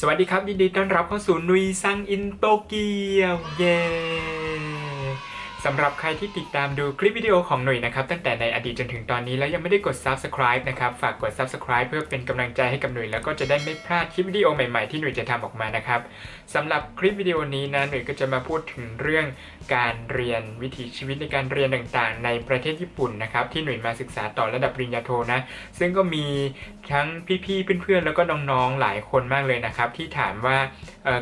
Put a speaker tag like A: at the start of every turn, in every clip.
A: สวัสดีครับ ยินดีต้อนรับเข้าสู่นุยซังอินโตเกียวเย้สำหรับใครที่ติดตามดูคลิปวิดีโอของหนุ่ยนะครับ ตั้งแต่ในอดีตจนถึงตอนนี้แล้วยังไม่ได้กด subscribe นะครับ ฝากกด subscribe เพื่อเป็นกำลังใจให้กับหนุ่ยแล้วก็จะได้ไม่พลาดคลิปวิดีโอใหม่ๆที่หนุ่ยจะทำออกมานะครับสำหรับคลิปวิดีโอนี้นะหนุ่ยก็จะมาพูดถึงเรื่องการเรียนวิถีชีวิตในการเรียนต่างๆ ในประเทศญี่ปุ่นนะครับที่หนุ่ยมาศึกษาต่อระดับปริญญาโทนะซึ่งก็มีทั้งพี่ๆเพื่อนๆแล้วก็น้องๆหลายคนมากเลยนะครับ ที่ถามว่า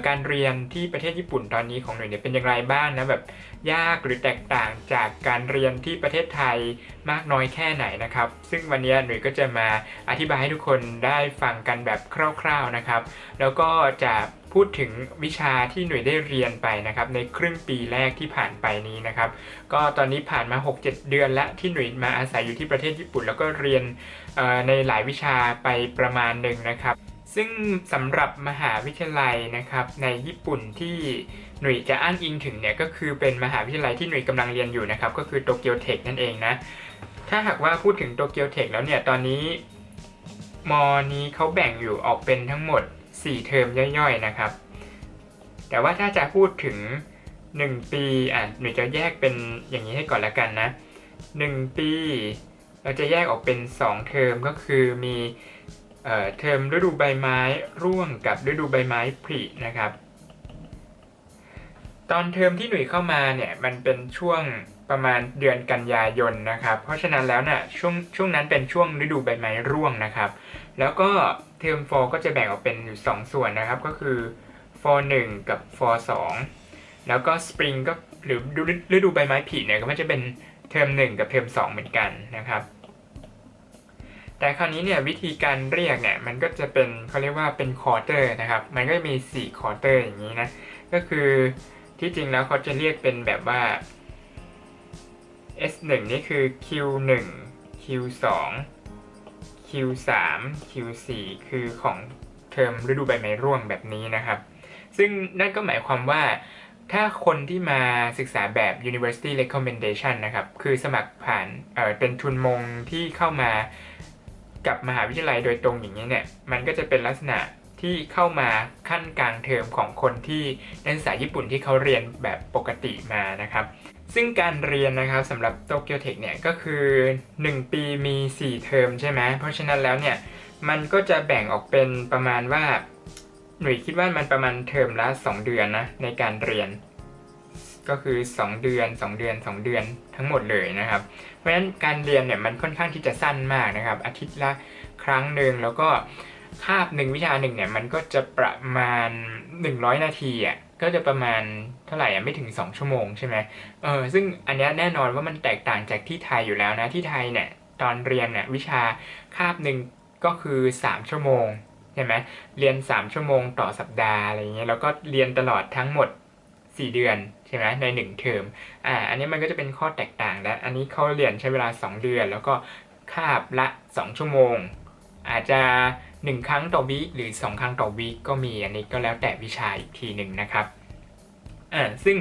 A: การเรียนที่ประเทศญี่ปุ่นตอนนี้ของหน่วยเนี่ยเป็นอย่างไรบ้างนะแบบยากหรือแตกต่างจากการเรียนที่ประเทศไทยมากน้อยแค่ไหนนะครับ ซึ่งวันนี้หน่วยก็จะมาอธิบายให้ทุกคนได้ฟังกันแบบคร่าว ๆนะครับ แล้วก็จะ พูดถึงวิชาที่หน่วยได้เรียนไปนะครับในครึ่งปีแรกที่ผ่านไปนี้นะครับก็ตอนนี้ผ่านมา 6-7 เดือนและที่หน่วยมาอาศัยอยู่ที่ประเทศญี่ปุ่น แล้วก็เรียนในหลายวิชาไปประมาณหนึ่งนะครับ ซึ่งสำหรับมหาวิทยาลัยนะครับในญี่ปุ่นที่หน่วยจะอ้างอิงถึงเนี่ยก็คือเป็นมหาวิทยาลัยที่หน่วยกำลังเรียนอยู่นะครับก็คือโตเกียวเทคนั่นเองนะถ้าหากว่าพูดถึงโตเกียวเทคแล้วเนี่ยตอนนี้มอนี้เขาแบ่งอยู่ออกเป็นทั้งหมด 4 เทอมย่อยๆนะครับ แต่ว่าถ้าจะพูดถึง 1 ปีอะหน่ยจะแยกเป็นอย่างนี้ให้ก่อนละกันนะ 1 ปี เราจะแยกออกเป็น 2 เทอมก็คือมีเอ่อเทอมฤดูใบไม้ร่วงกับฤดูใบไม้ผลินะครับ ตอนเทอมที่หนุ่ยเข้ามาเนี่ยมันเป็นช่วงประมาณเดือนกันยายนนะครับ เพราะฉะนั้นแล้วเนี่ยช่วงช่วงนั้นเป็นช่วงฤดูใบไม้ร่วงนะครับ แล้วก็ เทอมฟก็จะแบ่งออกเป็นอยู่ 2 ส่วนนะครับ ก็คือฟ1กับฟ2แล้วก็สปริงก็หรือฤดูใบไม้ผลิเนี่ยก็มันจะเป็นเทอม1กับเทอม2เหมือนกันนะครับ แต่คราวนี้เนี่ยวิธีการเรียกเนี่ยมันก็จะเป็นเขาเรียกว่าเป็นควอเตอร์นะครับ มันก็มี4ควอเตอร์อย่างนี้นะ ก็คือที่จริงแล้วเขาจะเรียกเป็นแบบว่า S1 นี่คือ Q1 Q2 Q3 Q4 คือของเทอมฤดูใบไม้ร่วงแบบนี้นะครับ ซึ่งนั่นก็หมายความว่าถ้าคนที่มาศึกษาแบบ University Recommendation นะครับ คือสมัครผ่านเอ่อเป็นทุนมงที่เข้ามากับมหาวิทยาลัยโดยตรงอย่างนี้เนี่ย มันก็จะเป็นลักษณะที่เข้ามาขั้นกลางเทอมของคนที่นักศึกษาญี่ปุ่นที่เขาเรียนแบบปกติมานะครับ ซึ่งการเรียนนะครับสำหรับโตเกียวเทคเนี่ยก็คือ 1 ปีมี 4 เทอมใช่ไหมเพราะฉะนั้นแล้วเนี่ยมันก็จะแบ่งออกเป็นประมาณว่า หน่วยคิดว่ามันประมาณเทอมละ 2 เดือนนะในการเรียน ก็คือ 2 เดือน 2 เดือน 2 เดือนทั้งหมดเลยนะครับ เพราะฉะนั้นการเรียนเนี่ยมันค่อนข้างที่จะสั้นมากนะครับ อาทิตย์ละครั้งหนึ่งแล้วก็คาบหนึ่งวิชาหนึ่งเนี่ยมันก็จะประมาณ 100 นาทีอะ ก็จะประมาณเท่าไหร่อะไม่ถึง 2 ชั่วโมงใช่ไหมเออซึ่งอันนี้แน่นอนว่ามันแตกต่างจากที่ไทยอยู่แล้วนะที่ไทยเนี่ยตอนเรียนเนี่ยวิชาคาบหนึ่งก็คือ 3 ชั่วโมงใช่ไหมเรียน 3 ชั่วโมงต่อสัปดาห์อะไรเงี้ยแล้วก็เรียนตลอดทั้งหมด 4 เดือนใช่ไหมใน 1 เทอมอ่าอันนี้มันก็จะเป็นข้อแตกต่างแล้วอันนี้เขาเรียนใช้เวลา 2 เดือน แล้วก็คาบละ 2 ชั่วโมง อาจจะ 1 ครั้งต่อวีคหรือ 2 ครั้งต่อวีคก็มีอันนี้ก็แล้วแต่วิชาอีกทีหนึ่งนะครับอ่าซึ่ง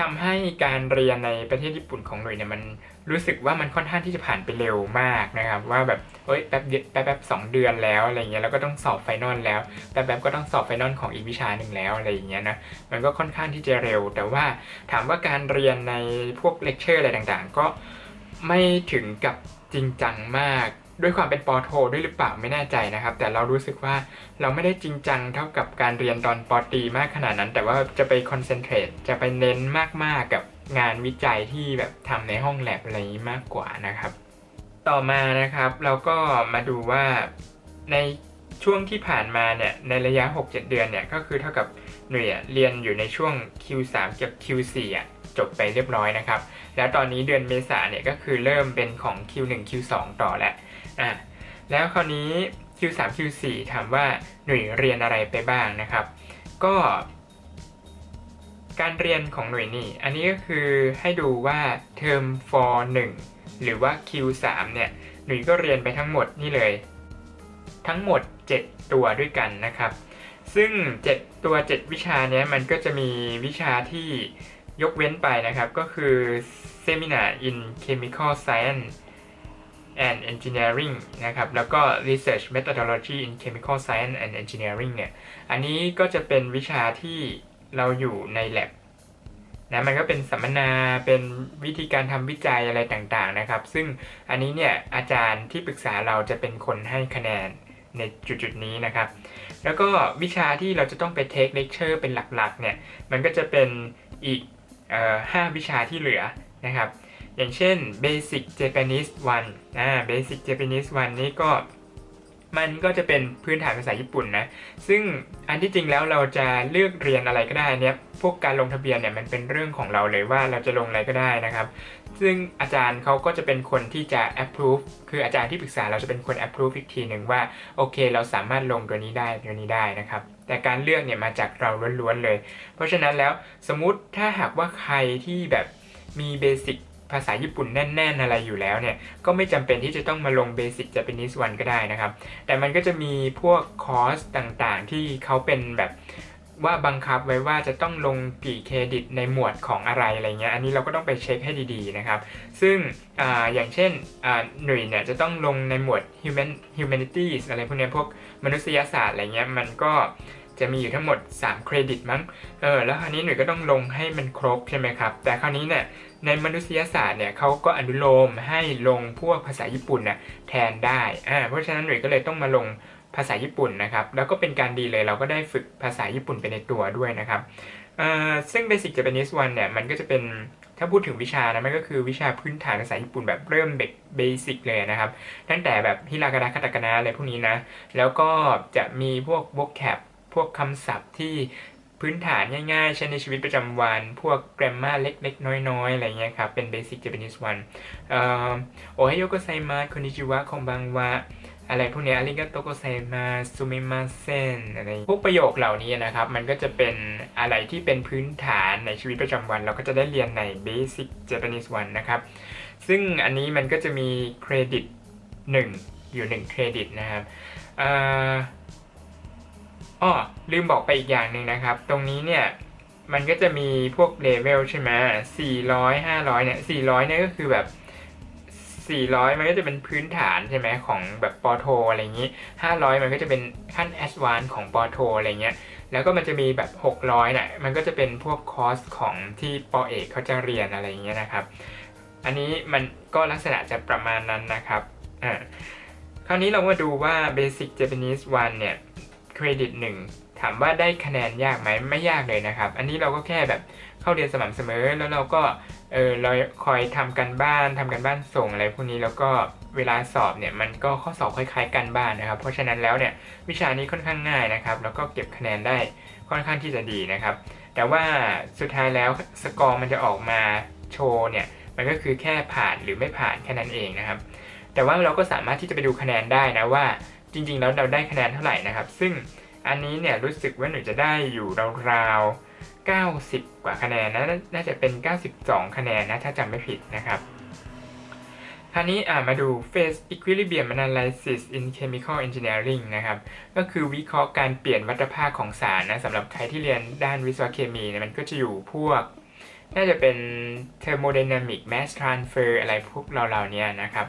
A: ทำให้การเรียนในประเทศญี่ปุ่นของหน่วยเนี่ยมันรู้สึกว่ามันค่อนข้างที่จะผ่านไปเร็วมากนะครับ ว่าแบบเอ้ยแป๊บเดียวแป๊บแป๊บสองเดือนแล้วอะไรเงี้ยแล้วก็ต้องสอบไฟนอลแล้วแป๊บแป๊บก็ต้องสอบไฟนอลของอีกวิชาหนึ่งแล้วอะไรอย่างเงี้ยนะมันก็ค่อนข้างที่จะเร็ว แต่ว่าถามว่าการเรียนในพวกเลคเชอร์อะไรต่างๆ ก็ไม่ถึงกับจริงจังมาก ด้วยความเป็นปอโทด้วยหรือเปล่าไม่แน่ใจนะครับ แต่เรารู้สึกว่าเราไม่ได้จริงจังเท่ากับการเรียนตอนปอตรีมากขนาดนั้น แต่ว่าจะไปคอนเซนเทรตจะไปเน้นมากๆกับงานวิจัยที่แบบทำในห้องแลบอะไรนี้มากกว่านะครับ ต่อมานะครับเราก็มาดูว่าในช่วงที่ผ่านมาเนี่ยในระยะ 6-7 เดือนเนี่ยก็คือเท่ากับหน่วยอะเรียนอยู่ในช่วง Q3 กับ Q4 อะ จบไปเรียบร้อยนะครับ แล้วตอนนี้เดือนเมษาเนี่ยก็คือเริ่มเป็นของ Q1 Q2 ต่อแล้วอะแล้วคราวนี้ Q3 Q4 ถามว่าหนุ่ยเรียนอะไรไปบ้างนะครับ ก็ การเรียนของหน่วยนี่ อันนี้ก็คือให้ดูว่าเทอม for 1 หรือว่า Q3 เนี่ยหนุ่ยก็เรียนไปทั้งหมดนี่เลย ทั้งหมด 7 ตัวด้วยกันนะครับ ซึ่ง 7 ตัว 7 วิชาเนี้ยมันก็จะมีวิชาที่ ยกเว้นไปนะครับ ก็คือ Seminar in Chemical Science and Engineering นะครับ แล้วก็ Research Methodology in Chemical Science and Engineering เนี่ย อันนี้ก็จะเป็นวิชาที่เราอยู่ใน lab นะมันก็เป็นสัมมนาเป็นวิธีการทำวิจัยอะไรต่างๆนะครับ ซึ่งอันนี้เนี่ยอาจารย์ที่ปรึกษาเราจะเป็นคนให้คะแนนในจุดๆนี้นะครับ แล้วก็วิชาที่เราจะต้องไปเทคเลคเชอร์เป็นหลักๆเนี่ย มันก็จะเป็นอีก อ่อห้าวิชาที่เหลือนะครับ อย่างเช่น Basic Japanese 1นะ Basic Japanese 1 นี้ก็มันก็จะเป็นพื้นฐานภาษาญี่ปุ่นนะ ซึ่งอันที่จริงแล้วเราจะเลือกเรียนอะไรก็ได้เนี่ย พวกการลงทะเบียนเนี่ยมันเป็นเรื่องของเราเลยว่าเราจะลงอะไรก็ได้นะครับ ซึ่งอาจารย์เขาก็จะเป็นคนที่จะ approve คืออาจารย์ที่ปรึกษาเราจะเป็นคน approve อีกทีหนึ่งว่าโอเค เราสามารถลงตัวนี้ได้ตัวนี้ได้นะครับ แต่การเลือกเนี่ยมาจากเราล้วนๆเลย เพราะฉะนั้นแล้วสมมติถ้าหากว่าใครที่แบบมีเบสิกภาษาญี่ปุ่นแน่น ๆ อะไรอยู่แล้วเนี่ย ก็ไม่จำเป็นที่จะต้องมาลงเบสิกจะเป็นนิสวันก็ได้นะครับ แต่มันก็จะมีพวกคอร์สต่างๆ ที่เขาเป็นแบบ ว่าบังคับไว้ว่าจะต้องลงกี่เครดิตในหมวดของอะไรอะไรเงี้ย อันนี้เราก็ต้องไปเช็คให้ดีๆนะครับ ซึ่งออย่างเช่นหน่วยเนี่ยจะต้องลงในหมวด human humanities อะไรพวกนี้พวกมนุษยศาสตร์อะไรเงี้ย มันก็จะมีอยู่ทั้งหมด 3 เครดิตมั้ง เออ แล้วคราวนี้หน่วยก็ต้องลงให้มันครบใช่ไหมครับ แต่คราวนี้เนี่ย ในมนุษยศาสตร์เนี่ยเขาก็อนุโลมให้ลงพวกภาษาญี่ปุ่นน่ะแทนได้ อ่า เพราะฉะนั้นหน่วยก็เลยต้องมาลง ภาษาญี่ปุ่นนะครับ แล้วก็เป็นการดีเลยเราก็ได้ฝึกภาษาญี่ปุ่นไปในตัวด้วยนะครับซึ่ง Basic Japanese 1เนี่ยมันก็จะเป็นถ้าพูดถึงวิชานะมันก็คือวิชาพื้นฐานภาษาญี่ปุ่นแบบเริ่มเด็กเบสิกเลยนะครับ ตั้งแต่แบบฮิรากานะคาตาคานะอะไรพวกนี้นะ แล้วก็จะมีพวก vocab พวกคำศัพท์ที่พื้นฐานง่ายๆ ใช้ในชีวิตประจำวัน พวก grammar เล็กๆ น้อยๆ อะไรเงี้ยครับ เป็น basic Japanese one เอ่อโอไฮโยโกไซมาคอนิจิวะคงบังวะ อะไรพวกนี้อาริกาโตโกไซมาซูเมมาเซนอะไรพวกประโยคเหล่านี้นะครับ มันก็จะเป็นอะไรที่เป็นพื้นฐานในชีวิตประจำวัน เราก็จะได้เรียนใน basic Japanese one นะครับ ซึ่งอันนี้มันก็จะมีเครดิต 1 อยู่ 1 เครดิตนะครับอ่ออ้อลืมบอกไปอีกอย่างหนึ่งนะครับ ตรงนี้เนี่ยมันก็จะมีพวกเลเวลใช่ไหม400 500 เนี่ย 400 เนี่ยก็คือแบบ 400 มันก็จะเป็นพื้นฐานใช่ไหมของแบบปอโทอะไรอย่างนี้ 500 มันก็จะเป็นขั้นแอดวานของปอโทอะไรเงี้ยแล้วก็มันจะมีแบบ 600เนี่ยมันก็จะเป็นพวกคอร์สของที่ปอเอกเขาจะเรียนอะไรเงี้ยนะครับอันนี้มันก็ลักษณะจะประมาณนั้นนะครับอ่าคราวนี้เรามาดูว่า Basic Japanese 1 เนี่ยเครดิตหนึ่งถามว่าได้คะแนนยากไหมไม่ยากเลยนะครับ อันนี้เราก็แค่แบบเข้าเรียนสม่ำเสมอแล้วเราก็ เออเราคอยทำกันบ้านทำกันบ้านส่งอะไรพวกนี้แล้วก็เวลาสอบเนี่ยมันก็ข้อสอบคล้ายๆกันบ้านนะครับ เพราะฉะนั้นแล้วเนี่ยวิชานี้ค่อนข้างง่ายนะครับ แล้วก็เก็บคะแนนได้ค่อนข้างที่จะดีนะครับ แต่ว่าสุดท้ายแล้วสกอร์มันจะออกมาโชว์เนี่ยมันก็คือแค่ผ่านหรือไม่ผ่านแค่นั้นเองนะครับ แต่ว่าเราก็สามารถที่จะไปดูคะแนนได้นะว่าจริงๆแล้วเราได้คะแนนเท่าไหร่นะครับ ซึ่งอันนี้เนี่ยรู้สึกว่าหนูจะได้อยู่ราวๆ 90 กว่าคะแนนนะน่าจะเป็น 92 คะแนนนะถ้าจำไม่ผิดนะครับคราวนี้อ่ามาดู Phase Equilibrium Analysis in Chemical Engineering นะครับ ก็คือวิเคราะห์การเปลี่ยนวัฏภาคของสารนะสำหรับใครที่เรียนด้านวิศวเคมีนี่ยมันก็จะอยู่พวก น่าจะเป็น Thermodynamic Mass Transfer อะไรพวกเราๆเนี้ยนะครับ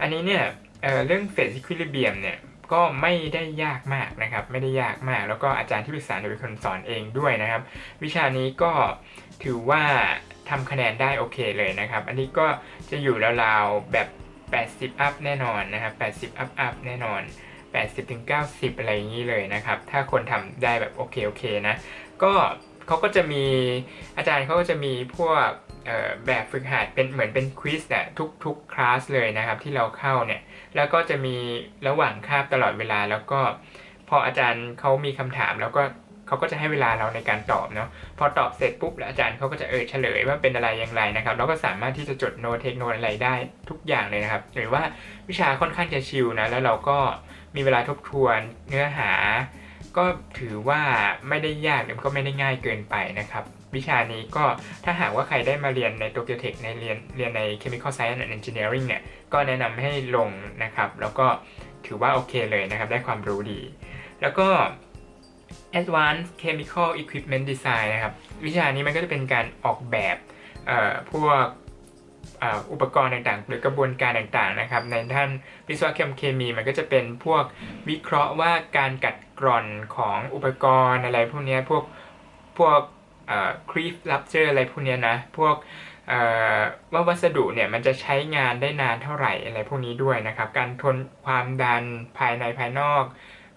A: อันนี้เนี่ยเเรื่อง Phase Equilibrium เนี่ย ก็ไม่ได้ยากมากนะครับ ไม่ได้ยากมาก แล้วก็อาจารย์ที่ปรึกษาเนี่ยเป็นคนสอนเองด้วยนะครับ วิชานี้ก็ถือว่าทำคะแนนได้โอเคเลยนะครับ อันนี้ก็จะอยู่ราวๆแบบ 80 อัพแน่นอนนะครับ 80 อัพอัพแน่นอน 80ถึง90 อะไรอย่างนี้เลยนะครับ ถ้าคนทำได้แบบโอเคโอเคนะ ก็เขาก็จะมีอาจารย์เขาก็จะมีพวก แบบฝึกหัดเป็นเหมือนเป็นควิสอะทุกทุกคลาสเลยนะครับที่เราเข้าเนี่ยแล้วก็จะมีระหว่างคาบตลอดเวลา แล้วก็พออาจารย์เขามีคำถามแล้วก็เขาก็จะให้เวลาเราในการตอบเนาะพอตอบเสร็จปุ๊บแล้วอาจารย์เขาก็จะเออเฉลยว่าเป็นอะไรอย่างไรนะครับแล้วก็สามารถที่จะจดโน้ตเทคโนอะไรได้ทุกอย่างเลยนะครับหรือว่าวิชาค่อนข้างจะชิลนะแล้วเราก็มีเวลาทบทวนเนื้อหา ก็ถือว่าไม่ได้ยากหรือก็ไม่ได้ง่ายเกินไปนะครับ วิชานี้ก็ถ้าหากว่าใครได้มาเรียนในโตเกียวเทคในเรียนเรียนใน Chemical Science and Engineering เนี่ย ก็แนะนำให้ลงนะครับ แล้วก็ถือว่าโอเคเลยนะครับ ได้ความรู้ดี แล้วก็ Advanced Chemical Equipment Design นะครับ วิชานี้มันก็จะเป็นการออกแบบเอ่อพวกอุปกรณ์ต่างๆ หรือกระบวนการต่างๆนะครับ ในด้านวิศวกรรมเคมีมันก็จะเป็นพวกวิเคราะห์ว่าการกัดกร่อนของอุปกรณ์อะไรพวกเนี้ยพวกพวก ครีฟลับเจออะไรพวกนี้นะ พวกว่าวัสดุเนี่ยมันจะใช้งานได้นานเท่าไหร่อะไรพวกนี้ด้วยนะครับ การทนความดันภายในภายนอก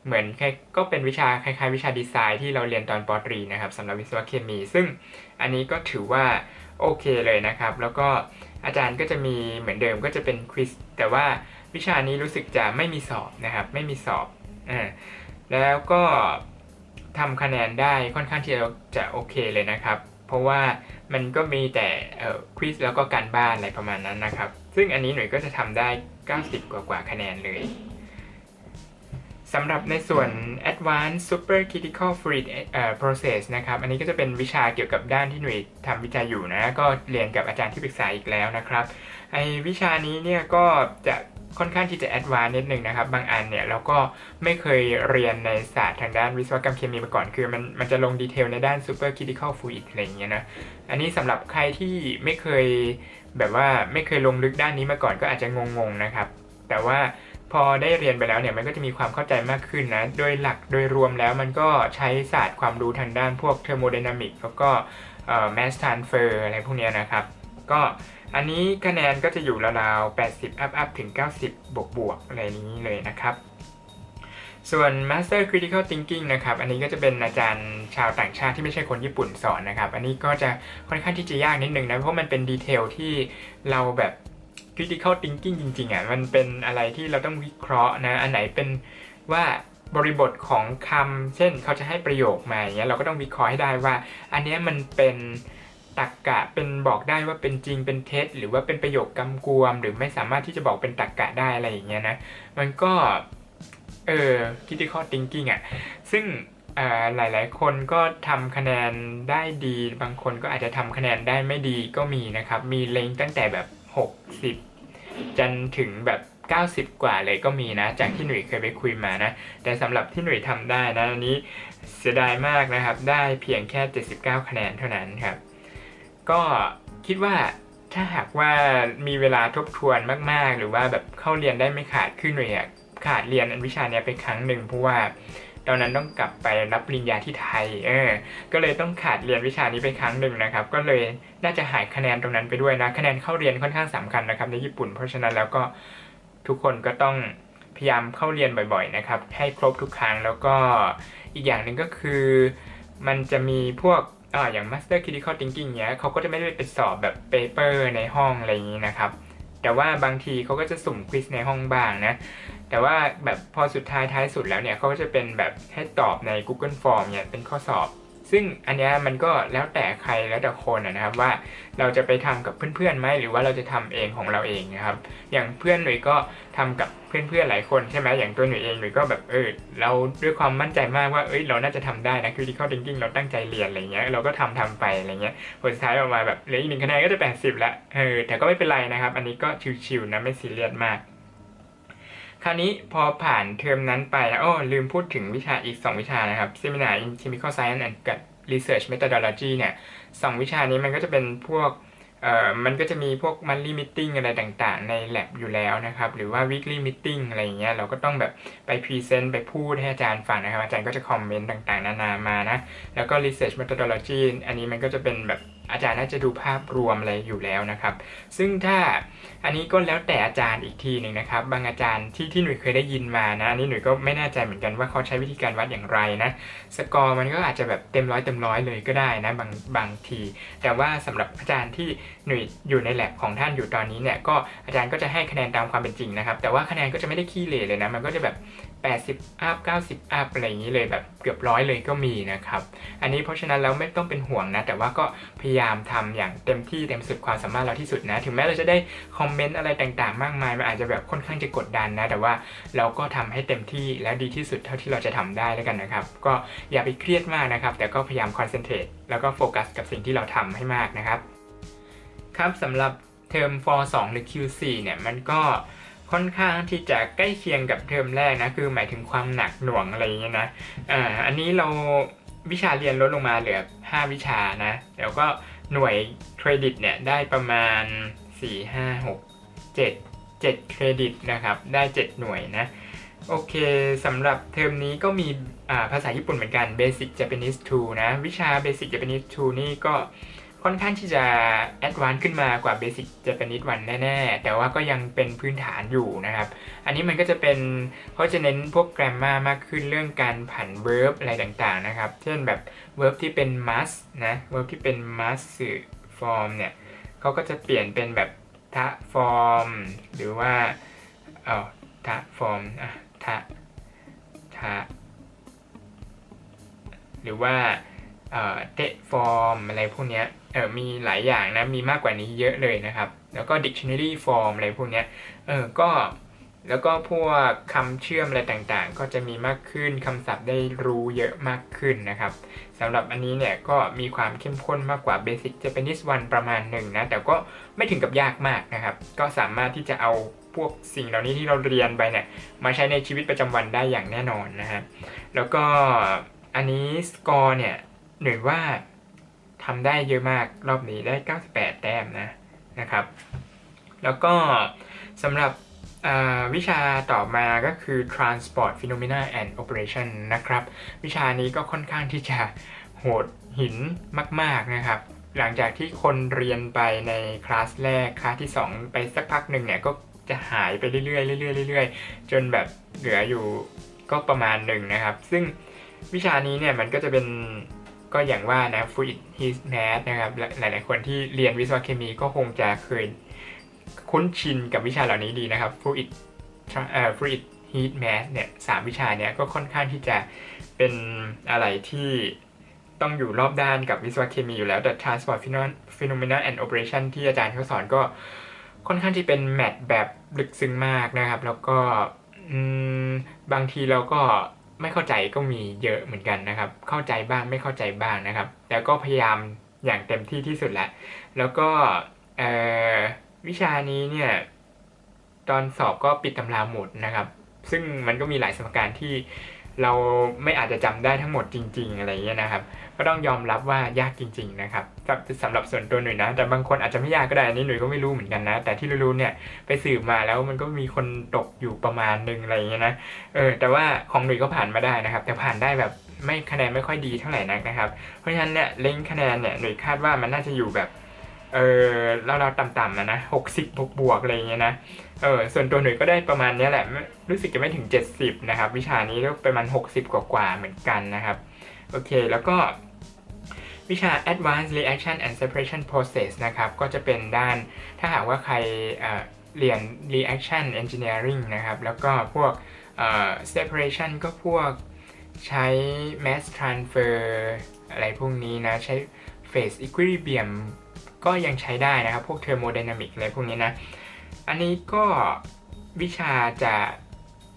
A: เหมือนคล้ายก็เป็นวิชาคล้ายๆ วิชาดีไซน์ที่เราเรียนตอนปอตรีนะครับสำหรับวิศวเคมี ซึ่งอันนี้ก็ถือว่าโอเคเลยนะครับ แล้วก็อาจารย์ก็จะมีเหมือนเดิมก็จะเป็นควิสแต่ว่าวิชานี้รู้สึกจะไม่มีสอบนะครับ ไม่มีสอบอ่าแล้วก็ ทำคะแนนได้ค่อนข้างที่จะโอเคเลยนะครับ เพราะว่ามันก็มีแต่ควิสแล้วก็การบ้านอะไรประมาณนั้นนะครับ ซึ่งอันนี้หน่วยก็จะทำได้ 90 กว่ากว่าคะแนนเลยสำหรับในส่วน Advanced Super Critical Fluid Process นะครับ อันนี้ก็จะเป็นวิชาเกี่ยวกับด้านที่หน่วยทำวิจัยอยู่นะ ก็เรียนกับอาจารย์ที่ปรึกษาอีกแล้วนะครับ ไอวิชานี้เนี่ยก็จะ ค่อนข้างที่จะแอดวานซ์นิดนึงนะครับ บางอันเนี่ยเราก็ไม่เคยเรียนในศาสตร์ทางด้านวิศวกรรมเคมีมาก่อน คือมันมันจะลงดีเทลในด้าน Super Critical Fluid อะไรอย่างเงี้ยนะ อันนี้สำหรับใครที่ไม่เคยแบบว่าไม่เคยลงลึกด้านนี้มาก่อนก็อาจจะงงๆนะครับ แต่ว่าพอได้เรียนไปแล้วเนี่ยมันก็จะมีความเข้าใจมากขึ้นนะ โดยหลักโดยรวมแล้วมันก็ใช้ศาสตร์ความรู้ทางด้านพวกเทอร์โมไดนามิกแล้วก็เอ่อ mass transfer อะไรพวกเนี้ยนะครับ ก็ อันนี้คะแนนก็จะอยู่ราวๆ 80 อัพอัพถึง 90 บวกบวกอะไรนี้เลยนะครับ ส่วน Master Critical Thinking นะครับ อันนี้ก็จะเป็นอาจารย์ชาวต่างชาติที่ไม่ใช่คนญี่ปุ่นสอนนะครับ อันนี้ก็จะค่อนข้างที่จะยากนิดนึงนะ เพราะมันเป็นดีเทลที่เราแบบ critical thinking จริงๆอะ มันเป็นอะไรที่เราต้องวิเคราะห์นะ อันไหนเป็นว่าบริบทของคำเช่นเขาจะให้ประโยคมาอย่างเงี้ยเราก็ต้องวิเคราะห์ให้ได้ว่า อันเนี้ยมันเป็น ตรรกกะเป็นบอกได้ว่าเป็นจริงเป็นเท็จ หรือว่าเป็นประโยคกำกวม หรือไม่สามารถที่จะบอกเป็นตรรกกะได้อะไรอย่างเงี้ยนะ มันก็เออ critical thinking อะ ซึ่งอ่อหลาย ๆ คนก็ทำคะแนนได้ดี บางคนก็อาจจะทำคะแนนได้ไม่ดีก็มีนะครับ มีเลงตั้งแต่แบบ 60 จนถึงแบบ 90 กว่าเลยก็มีนะ จากที่หนุ่ยเคยไปคุยมานะ แต่สำหรับที่หนุ่ยทำได้นะอันนี้เสียดายมากนะครับ ได้เพียงแค่ 79 คะแนนเท่านั้นครับ ก็คิดว่าถ้าหากว่ามีเวลาทบทวนมาก ๆ หรือว่าแบบเข้าเรียนได้ไม่ขาดขึ้นหน่วยขาดเรียนวิชาเนี้ยไปครั้งหนึ่งเพราะว่าตอนนั้นต้องกลับไปรับปริญญาที่ไทย เออ ก็เลยต้องขาดเรียนวิชานี้ไปครั้งหนึ่งนะครับ ก็เลยน่าจะหายคะแนนตรงนั้นไปด้วยนะ คะแนนเข้าเรียนค่อนข้างสำคัญนะครับในญี่ปุ่น เพราะฉะนั้นแล้วก็ทุกคนก็ต้องพยายามเข้าเรียนบ่อย ๆ นะครับ ให้ครบทุกครั้ง แล้วก็อีกอย่างหนึ่งก็คือ มันจะมีพวก อ่าอย่าง Master Critical Thinking เนี้ยเขาก็จะไม่ได้ไปสอบแบบเปเปอร์ในห้องอะไรอย่างนี้นะครับ แต่ว่าบางทีเขาก็จะสุ่มควิสในห้องบ้างนะ แต่ว่าแบบพอสุดท้ายท้ายสุดแล้วเนี่ยเขาก็จะเป็นแบบให้ตอบใน Google Form เนี่ยเป็นข้อสอบ ซึ่งอันนี้มันก็แล้วแต่ใครแล้วแต่คนนะครับว่าเราจะไปทำกับเพื่อนๆไหมหรือว่าเราจะทำเองของเราเองนะครับ อย่างเพื่อนหนุ่ยก็ทำกับเพื่อนๆหลายคนใช่ไหมอย่างตัวหนุ่ยเองหนุ่ยก็แบบเออเราด้วยความมั่นใจมากว่าเอ้ยเราน่าจะทำได้นะ critical thinking เราตั้งใจเรียนอะไรเงี้ยเราก็ทำทำไปอะไรเงี้ยผลสุดท้ายออกมาแบบเหลืออีกหนึ่งคะแนนก็จะ 80ละเออแต่ก็ไม่เป็นไรนะครับ อันนี้ก็ชิวๆนะไม่ซีเรียสมาก คราวนี้พอผ่านเทอมนั้นไปนะโอ้ลืมพูดถึงวิชาอีก 2 วิชานะครับ Seminar in Chemical Science and กับ Research Methodology เนี่ยสองวิชานี้มันก็จะเป็นพวกเอ่อมันก็จะมีพวก monthly meeting อะไรต่างๆ ใน lab อยู่แล้วนะครับ หรือว่า weekly meeting อะไรอย่างเงี้ยเราก็ต้องแบบไป present ไปพูดให้อาจารย์ฟังนะครับ อาจารย์ก็จะคอมเมนต์ต่างๆ นานามานะ แล้วก็ research methodology อันนี้มันก็จะเป็นแบบ อาจารย์น่าจะดูภาพรวมอะไรอยู่แล้วนะครับ ซึ่งถ้าอันนี้ก็แล้วแต่อาจารย์อีกทีหนึ่งนะครับ บางอาจารย์ที่ที่หนุ่ยเคยได้ยินมานะอันนี้หนุ่ยก็ไม่แน่ใจเหมือนกันว่าเขาใช้วิธีการวัดอย่างไรนะสกอร์มันก็อาจจะแบบเต็มร้อยเต็มร้อยเลยก็ได้นะบางบางที แต่ว่าสำหรับอาจารย์ที่หนุ่ยอยู่ในแลบของท่านอยู่ตอนนี้เนี่ยก็อาจารย์ก็จะให้คะแนนตามความเป็นจริงนะครับ แต่ว่าคะแนนก็จะไม่ได้ขี้เหร่เลยนะมันก็จะแบบ 80 อัพ 90 อัพ อะไรอย่างนี้เลยแบบเกือบร้อยเลยก็มีนะครับ อันนี้เพราะฉะนั้นแล้วไม่ต้องเป็นห่วงนะ แต่ว่าก็พยายามทำอย่างเต็มที่เต็มสุดความสามารถเราที่สุดนะ ถึงแม้เราจะได้คอมเมนต์อะไรต่างๆ มากมาย มันอาจจะแบบค่อนข้างจะกดดันนะ แต่ว่าเราก็ทำให้เต็มที่และดีที่สุดเท่าที่เราจะทำได้แล้วกันนะครับ ก็อย่าไปเครียดมากนะครับ แต่ก็พยายามคอนเซนเทรตแล้วก็โฟกัสกับสิ่งที่เราทำให้มากนะครับ ครับสำหรับเทอม for 2 หรือ Q4 เนี่ยมันก็ ค่อนข้างที่จะใกล้เคียงกับเทอมแรกนะคือหมายถึงความหนักหน่วงอะไรเงี้ยนะอ่าอันนี้เราวิชาเรียนลดลงมาเหลือ 5 วิชานะ แล้วก็หน่วยเครดิตเนี่ยได้ประมาณสี่ห้าหกเจ็ดเจ็ดเครดิตนะครับ ได้เจ็ดหน่วยนะ โอเคสำหรับเทอมนี้ก็มีภาษาญี่ปุ่นเหมือนกัน Basic Japanese 2 นะ วิชา Basic Japanese 2 นี่ก็ ค่อนข้างที่จะ Advanced ขึ้นมากว่า Basic Japanese 1แน่ ๆ แต่ว่าก็ยังเป็นพื้นฐานอยู่นะครับ อันนี้มันก็จะเป็นเขาจะเน้นพวก grammar มากขึ้นเรื่องการผัน verb อะไรต่างๆนะครับ เช่นแบบ verb ที่เป็น must นะ verb ที่เป็น must form เนี่ยเขาก็จะเปลี่ยนเป็นแบบทะ form หรือว่าเออทะ form อะทะทะหรือว่า เอ่อเตะ form อะไรพวกเนี้ยเออมีหลายอย่างนะ มีมากกว่านี้เยอะเลยนะครับ แล้วก็ dictionary form อะไรพวกเนี้ยเออก็แล้วก็พวกคำเชื่อมอะไรต่างๆ ก็จะมีมากขึ้นคำศัพท์ได้รู้เยอะมากขึ้นนะครับสำหรับอันนี้เนี่ยก็มีความเข้มข้นมากกว่า Basic Japanese 1ประมาณหนึ่งนะ แต่ก็ไม่ถึงกับยากมากนะครับ ก็สามารถที่จะเอาพวกสิ่งเหล่านี้ที่เราเรียนไปเนี่ยมาใช้ในชีวิตประจำวันได้อย่างแน่นอนนะฮะแล้วก็อันนี้สกอร์เนี่ย หนึ่งว่าทำได้เยอะมากรอบนี้ได้ 98 แต้มนะนะครับ แล้วก็สำหรับวิชาต่อมาก็คือ transport phenomena and operation นะครับ วิชานี้ก็ค่อนข้างที่จะโหดหินมาก ๆ นะครับ หลังจากที่คนเรียนไปในคลาสแรกคลาสที่ 2 ไปสักพักหนึ่งเนี่ยก็จะหายไปเรื่อยๆเรื่อยๆเรื่อยๆ จนแบบเหลืออยู่ก็ประมาณหนึ่งนะครับ ซึ่งวิชานี้เนี่ยมันก็จะเป็น ก็อย่างว่านะ fluid heat math นะครับหลาย ๆ คนที่เรียนวิศวะเคมีก็คงจะเคยคุ้นชินกับวิชาเหล่านี้ดีนะครับ fluid เอ่อ fluid heat math เนี่ยสามวิชาเนี่ยก็ค่อนข้างที่จะเป็นอะไรที่ต้องอยู่รอบด้านกับวิศวะเคมีอยู่แล้วแต่ transport phenomena and operation ที่อาจารย์เขาสอนก็ค่อนข้างที่เป็นแมทแบบลึกซึ้งมากนะครับ แล้วก็บางทีเราก็ ไม่เข้าใจก็มีเยอะเหมือนกันนะครับ เข้าใจบ้างไม่เข้าใจบ้างนะครับแล้วก็พยายามอย่างเต็มที่ที่สุดแล้วแล้วก็วิชานี้เนี่ยตอนสอบก็ปิดตำราหมดนะครับ ซึ่งมันก็มีหลายสมการที่ เราไม่อาจจะจำได้ทั้งหมดจริง ๆ อะไรเงี้ยนะครับ ก็ต้องยอมรับว่ายากจริง ๆ นะครับสำหรับส่วนตัวหน่ยนะ แต่บางคนอาจจะไม่ยากก็ได้อันนี้หน่ยก็ไม่รู้เหมือนกันนะ แต่ที่รู้ๆเนี่ยไปสืบมาแล้วมันก็มีคนตกอยู่ประมาณหนึ่งอะไรเงี้ยนะ เออ แต่ว่าของหน่ยก็ผ่านมาได้นะครับ แต่ผ่านได้แบบไม่คะแนนไม่ค่อยดีเท่าไหร่นักนะครับ เพราะฉะนั้นเนี่ยเล็งคะแนนเนี่ยหน่ยคาดว่ามันน่าจะอยู่แบบ เออเราเราต่ำๆนะนะหกสิบบวกบวกๆอะไรเงี้ยนะเออส่วนตัวหน่ยก็ได้ประมาณนี้แหละไม่รู้สึกจะไม่ถึง 70 นะครับ วิชานี้ก็ประมาณ 60 กว่าๆเหมือนกันนะครับ โอเค แล้วก็วิชา Advanced Reaction and Separation Process นะครับ ก็จะเป็นด้านถ้าหากว่าใครเเรียน Reaction Engineering นะครับ แล้วก็พวก Separation ก็พวกใช้ Mass Transfer อะไรพวกนี้นะ ใช้ Phase Equilibrium ก็ยังใช้ได้นะครับ พวกเทอร์โมไดนามิกอะไรพวกนี้นะ อันนี้ก็วิชาจะ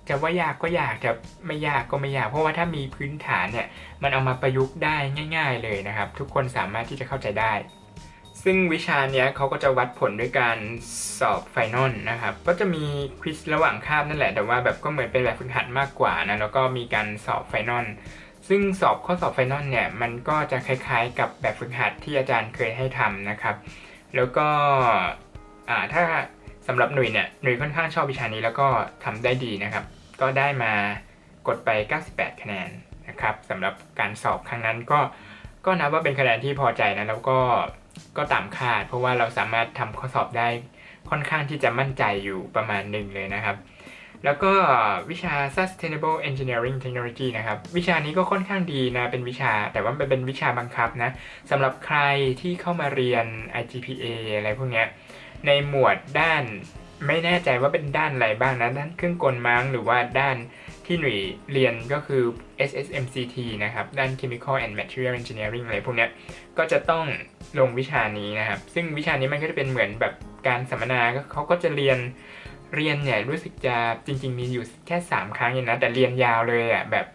A: จะว่ายากก็ยากจะไม่ยากก็ไม่ยาก เพราะว่าถ้ามีพื้นฐานเนี่ยมันเอามาประยุกต์ได้ง่าย ๆ เลยนะครับ ทุกคนสามารถที่จะเข้าใจได้ ซึ่งวิชาเนี้ยเขาก็จะวัดผลด้วยการสอบไฟนอลนะครับ ก็จะมีควิสระหว่างคาบนั่นแหละ แต่ว่าแบบก็เหมือนเป็นแบบฝึกหัดมากกว่านะแล้วก็มีการสอบไฟนอล ซึ่งสอบข้อสอบไฟนอลเนี่ยมันก็จะคล้ายๆ กับแบบฝึกหัดที่อาจารย์เคยให้ทำนะครับ แล้วก็ถ้าสำหรับหนุ่ยเนี่ยหนุ่ยค่อนข้างชอบวิชานี้แล้วก็ทำได้ดีนะครับ ก็ได้มากดไป 98 คะแนนนะครับสำหรับการสอบครั้งนั้นก็ก็นับว่าเป็นคะแนนที่พอใจนะแล้วก็ก็ตามคาด เพราะว่าเราสามารถทำข้อสอบได้ค่อนข้างที่จะมั่นใจอยู่ประมาณหนึ่งเลยนะครับ แล้วก็วิชา sustainable engineering technology นะครับ วิชานี้ก็ค่อนข้างดีนะ เป็นวิชา แต่ว่ามันเป็นวิชาบังคับนะสำหรับใครที่เข้ามาเรียน IGPA อะไรพวกเนี้ย ในหมวดด้านไม่แน่ใจว่าเป็นด้านอะไรบ้างนะ ด้านเครื่องกลมั้งหรือว่าด้านที่หนุ่ยเรียนก็คือ SSMCT นะครับ ด้าน Chemical and Material Engineering อะไรพวกเนี้ย ก็จะต้องลงวิชานี้นะครับ ซึ่งวิชานี้มันก็จะเป็นเหมือนแบบการสัมมนาเขาก็จะเรียน เรียนเนี่ยรู้สึกจะจริง ๆ มีอยู่แค่3ครั้งเองนะแต่เรียนยาวเลยอะแบบ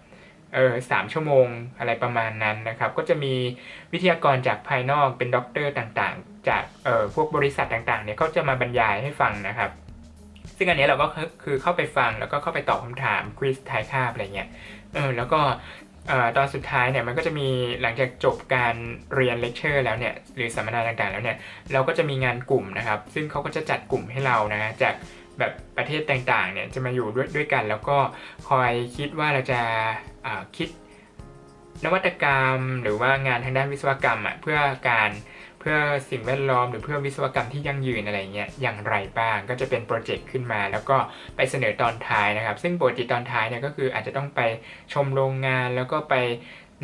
A: เออสามชั่วโมงอะไรประมาณนั้นนะครับ ก็จะมีวิทยากรจากภายนอกเป็นด็อกเตอร์ต่างๆ จากเออพวกบริษัทต่างๆเนี่ยเขาจะมาบรรยายให้ฟังนะครับ ซึ่งอันนี้เราก็คือเข้าไปฟังแล้วก็เข้าไปตอบคำถามควิสทายคาบอะไรเงี้ยเออแล้วก็เอ่อตอนสุดท้ายเนี่ยมันก็จะมีหลังจากจบการเรียนเลคเชอร์แล้วเนี่ยหรือสัมมนาต่างๆ แล้วเนี่ยเราก็จะมีงานกลุ่มนะครับ ซึ่งเขาก็จะจัดกลุ่มให้เรานะจาก แบบประเทศต่างๆเนี่ยจะมาอยู่ด้วยด้วยกัน แล้วก็คอยคิดว่าเราจะาคิดนวัตกรรม หรือว่างานทางด้านวิศวกรรมอะเพื่อการเพื่อสิ่งแวดล้อมหรือเพื่อวิศวกรรมที่ยั่งยืนอะไรเงี้ยอย่างไรบ้างก็จะเป็นโปรเจกต์ขึ้นมา แล้วก็ไปเสนอตอนท้ายนะครับ ซึ่งโปรเจกติตอนท้ายเนี่ยก็คืออาจจะต้องไปชมโรงงานแล้วก็ไป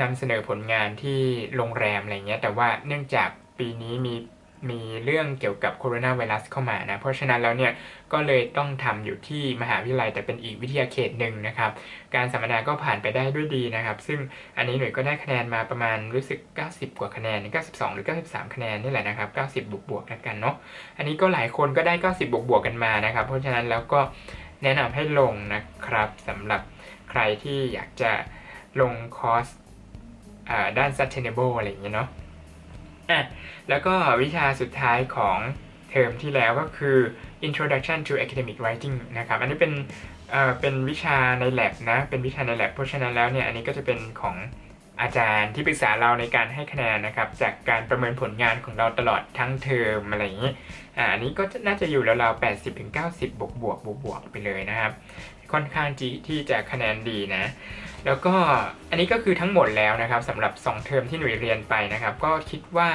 A: นำเสนอผลงานที่โรงแรมอะไรเงี้ยแต่ว่าเนื่องจากปีนี้มี มีเรื่องเกี่ยวกับโคโรนาไวรัสเข้ามานะ เพราะฉะนั้นแล้วเนี่ยก็เลยต้องทำอยู่ที่มหาวิทยาลัยแต่เป็นอีกวิทยาเขตหนึ่งนะครับ การสัมมนาก็ผ่านไปได้ด้วยดีนะครับ ซึ่งอันนี้หน่วยก็ได้คะแนนมาประมาณรู้สึก 90 กว่าคะแนน 92 หรือ 93 คะแนนนี่แหละนะครับ 90 บวกบวกๆแล้วกันเนาะ อันนี้ก็หลายคนก็ได้ 90 บวกบวกกันมานะครับ เพราะฉะนั้นแล้วก็แนะนำให้ลงนะครับสำหรับใครที่อยากจะลงคอร์สด้าน sustainable อะไรอย่างเงี้ยเนาะ แล้วก็วิชาสุดท้ายของเทอมที่แล้วก็คือ introduction to academic writing นะครับ อันนี้เป็นเอ่อเป็นวิชาใน lab นะ เป็นวิชาใน lab เพราะฉะนั้นแล้วเนี่ยอันนี้ก็จะเป็นของอาจารย์ที่ปรึกษาเราในการให้คะแนนนะครับ จากการประเมินผลงานของเราตลอดทั้งเทอมอะไรอย่างนี้อ่าอันนี้ก็น่าจะอยู่ราวๆ80ถึง90 บวกบวกบวกบวกไปเลยนะครับ ค่อนข้างที่ที่จะคะแนนดีนะ แล้วก็อันนี้ก็คือทั้งหมดแล้วนะครับสำหรับ 2 เทอมที่หน่วยเรียนไปนะครับ ก็คิดว่า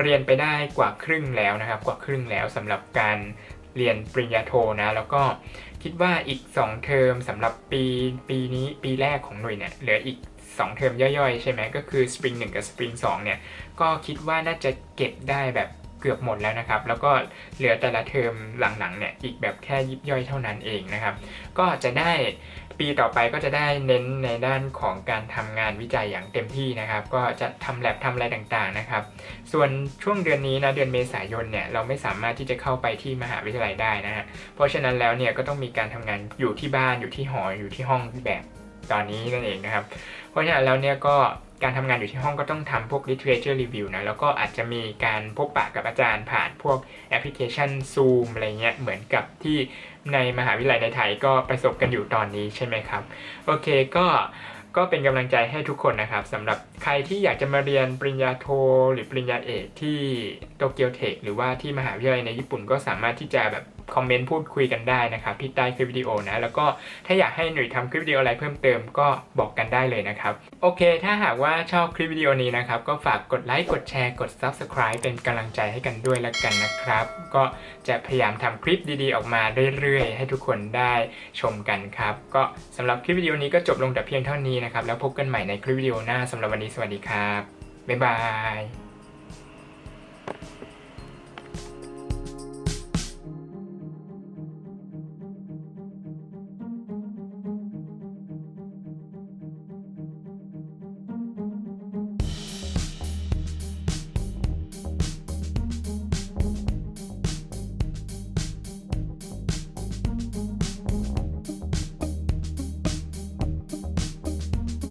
A: เรียนไปได้กว่าครึ่งแล้วนะครับ กว่าครึ่งแล้วสำหรับการเรียนปริญญาโทนะแล้วก็คิดว่าอีก 2 เทอมสำหรับปีปีนี้ปีแรกของหน่วยเนี่ยเหลืออีก 2 เทอมย่อยๆ ใช่ไหมก็คือ Spring 1กับ Spring 2เนี่ยก็คิดว่าน่าจะเก็บได้แบบเกือบหมดแล้วนะครับ แล้วก็เหลือแต่ละเทอมหลังๆเนี่ยอีกแบบแค่ยิบย่อยเท่านั้นเองนะครับ ก็จะได้ ปีต่อไปก็จะได้เน้นในด้านของการทำงานวิจัยอย่างเต็มที่นะครับ ก็จะทำแ a บทำอะไรต่างๆนะครับ ส่วนช่วงเดือนนี้นะเดือนเมษายนเนี่ยเราไม่สามารถที่จะเข้าไปที่มหาวิทยาลัยได้นะฮะเพราะฉะนั้นแล้วเนี่ยก็ต้องมีการทำงานอยู่ที่บ้านอยู่ที่หออยู่ที่ห้องแบบตอนนี้นั่นเองนะครับ เพราะฉะนั้นแล้วเนี่ยก็การทำงานอยู่ที่ห้องก็ต้องทำพวก literature review นะ แล้วก็อาจจะมีการพบปะกับอาจารย์ผ่านพวกแอปพลิเคชัน Zoom อะไรเงี้ย เหมือนกับที่ ในมหาวิทยาลัยในไทยก็ประสบกันอยู่ตอนนี้ใช่ไหมครับ โอเคก็ก็เป็นกำลังใจให้ทุกคนนะครับสำหรับใครที่อยากจะมาเรียนปริญญาโท หรือปริญญาเอกที่โตเกียวเทคหรือว่าที่มหาวิทยาลัยในญี่ปุ่นก็สามารถที่จะแบบ คอมเมนต์พูดคุยกันได้นะครับที่ใต้คลิปวิดีโอนะ แล้วก็ถ้าอยากให้หนุ่ยทำคลิปวิดีโออะไรเพิ่มเติมก็บอกกันได้เลยนะครับ โอเค ถ้าหากว่าชอบคลิปวิดีโอนี้นะครับ ก็ฝากกดไลค์กดแชร์กด Subscribe เป็นกำลังใจให้กันด้วยแล้วกันนะครับ ก็จะพยายามทำคลิปดีๆ ออกมาเรื่อยๆ ให้ทุกคนได้ชมกันครับ ก็สำหรับคลิปวิดีโอนี้ก็จบลงแต่เพียงเท่านี้นะครับแล้วพบกันใหม่ในคลิปวิดีโอหน้าสำหรับวันนี้สวัสดีครับบ๊ายบาย